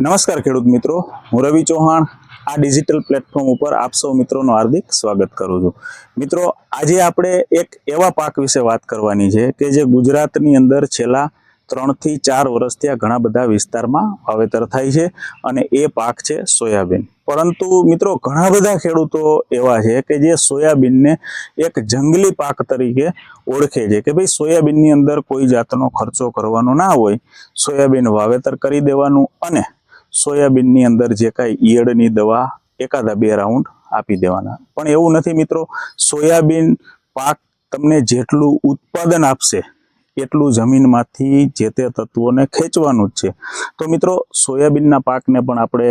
નમસ્કાર ખેડૂત મિત્રો, હું રવિ ચૌહાણ, આ ડિજિટલ પ્લેટફોર્મ ઉપર આપ સૌ મિત્રોનું હાર્દિક સ્વાગત કરું છું. મિત્રો, આજે આપણે એક એવા પાક વિશે વાત કરવાની છે કે જે ગુજરાતની અંદર છેલ્લા ત્રણથી ચાર વર્ષથી આ ઘણા બધા વિસ્તારમાં વાવેતર થાય છે અને એ પાક છે સોયાબીન. પરંતુ મિત્રો, ઘણા બધા ખેડૂતો એવા છે કે જે સોયાબીનને એક જંગલી પાક તરીકે ઓળખે છે કે ભાઈ સોયાબીનની અંદર કોઈ જાતનો ખર્ચો કરવાનો ના હોય, સોયાબીન વાવેતર કરી દેવાનું અને સોયાબીનની અંદર જે કાંઈ ઈયળની દવા એકાદા બે રાઉન્ડ આપી દેવાના. પણ એવું નથી મિત્રો, સોયાબીન પાક તમને જેટલું ઉત્પાદન આપશે એટલું જમીનમાંથી જે તે તત્વોને ખેંચવાનું જ છે. તો મિત્રો, સોયાબીનના પાકને પણ આપણે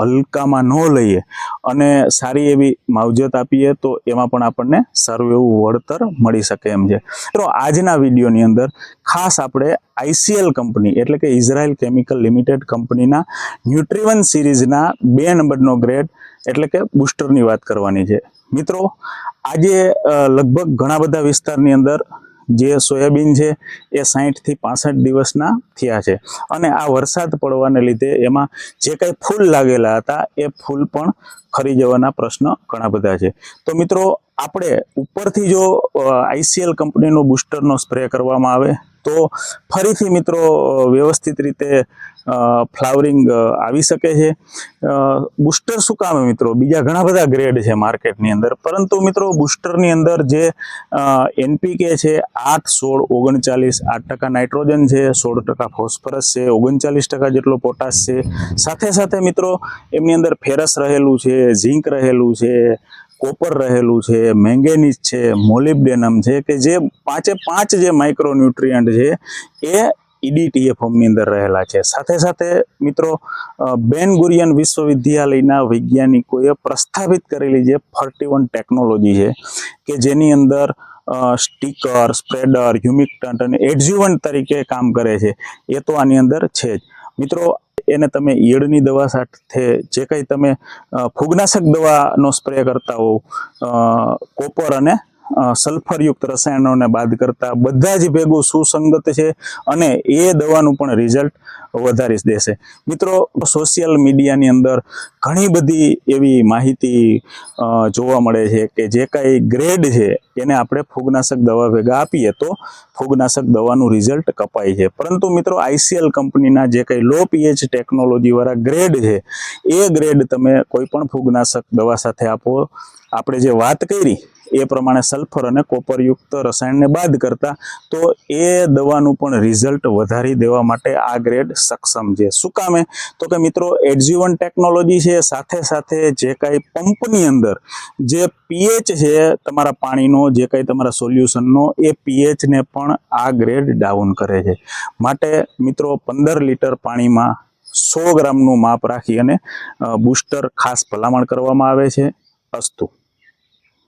હલકામાં ન લઈએ અને સારી એવી માવજત આપીએ તો એમાં પણ આપણને સારું એવું વળતર મળી શકે એમ છે. મિત્રો, આજના વિડીયોની અંદર ખાસ આપણે આઈસીએલ કંપની એટલે કે ઇઝરાયલ કેમિકલ લિમિટેડ કંપનીના ન્યુટ્રીવન સિરીઝના બે નંબરનો ગ્રેડ એટલે કે બુસ્ટરની વાત કરવાની છે. મિત્રો, આજે લગભગ ઘણા બધા વિસ્તારની અંદર જે સોયાબીન છે એ સાહીઠથી પાસઠ દિવસના થયા છે. અને આ વરસાદ પડવાને લીધે એમાં જે કાંઈ ફૂલ લાગેલા હતા એ ફૂલ પણ ખરી જવાના પ્રશ્ન ઘણા બધા છે. તો મિત્રો આપણે ઉપરથી જો આઈસીએલ કંપનીનો બુસ્ટરનો સ્પ્રે કરવામાં આવે, તો ફરીથી મિત્રો વ્યવસ્થિત રીતે ફ્લાવરિંગ આવી શકે છે. બુસ્ટર શું કામ મિત્રો? બીજા ઘણા બધા ગ્રેડ છે માર્કેટની અંદર. પરંતુ મિત્રો, બુસ્ટરની અંદર જે એનપીકે છે, આઠ, સોળ, ઓગણચાલીસ, આઠ ટકા નાઇટ્રોજન છે, સોળ ટકા ફોસ્ફરસ છે, ઓગણચાલીસ ટકા જેટલો પોટાશ છે. સાથે સાથે મિત્રો, એમની અંદર ફેરસ રહેલું છે, ઝીંક રહેલું છે કોપર રહેલું છે, મેંગેનીઝ છે, મોલિબ્ડેનમ છે કે જે પાંચે પાંચ જે માઇક્રોન્યુટ્રિયન્ટ છે એ ઈડીટીએ ફોર્મની અંદર રહેલા છે. સાથે સાથે મિત્રો બેન ગુરિયન વિશ્વવિદ્યાલયના વૈજ્ઞાનિકોએ પ્રસ્થાપિત કરેલી જે ફર્ટી ટેકનોલોજી છે કે જેની અંદર સ્ટીકર, સ્પ્રેડર, હ્યુમિકટન્ટ અને એડઝ્યુવન્ટ તરીકે કામ કરે છે, એ તો આની અંદર છે જ. મિત્રો એને તમે ઈયળની દવા સાથે જે કંઈ તમે ફૂગનાશક દવાનો સ્પ્રે કરતા હોવ કોપર અને સલ્ફરયુક્ત રસાયણોને બાદ કરતા બધા જ ભેગું સુસંગત છે અને એ દવાનું પણ રિઝલ્ટ વધારી દેશે. મિત્રો સોશિયલ મીડિયાની અંદર ઘણી બધી એવી માહિતી જોવા મળે છે કે જે કાંઈ ગ્રેડ છે એને આપણે ફૂગનાશક દવા ભેગા આપીએ તો ફૂગનાશક દવાનું રિઝલ્ટ કપાય છે. પરંતુ મિત્રો આઈસીએલ કંપનીના જે કંઈ લો પીએચ ટેકનોલોજીવાળા ગ્રેડ છે, એ ગ્રેડ તમે કોઈ પણ ફૂગનાશક દવા સાથે આપો, આપણે જે વાત કરી એ પ્રમાણે સલ્ફર અને કોપરયુક્ત રસાયણને બાદ કરતા તો એ દવાનું પણ રિઝલ્ટ વધારી દેવા માટે આ ગ્રેડ સક્ષમ છે. શું કામે તો કે મિત્રો એડઝ્યુવન ટેકનોલોજી છે, સાથે સાથે જે કાંઈ પંપની અંદર જે પીએચ છે તમારા પાણીનો, જે કાંઈ તમારા સોલ્યુશનનો એ પીએચને પણ આ ગ્રેડ ડાઉન કરે છે. માટે મિત્રો, પંદર લીટર પાણીમાં સો ગ્રામનું માપ રાખી અને બુસ્ટર ખાસ ભલામણ કરવામાં આવે છે. અસ્તુ.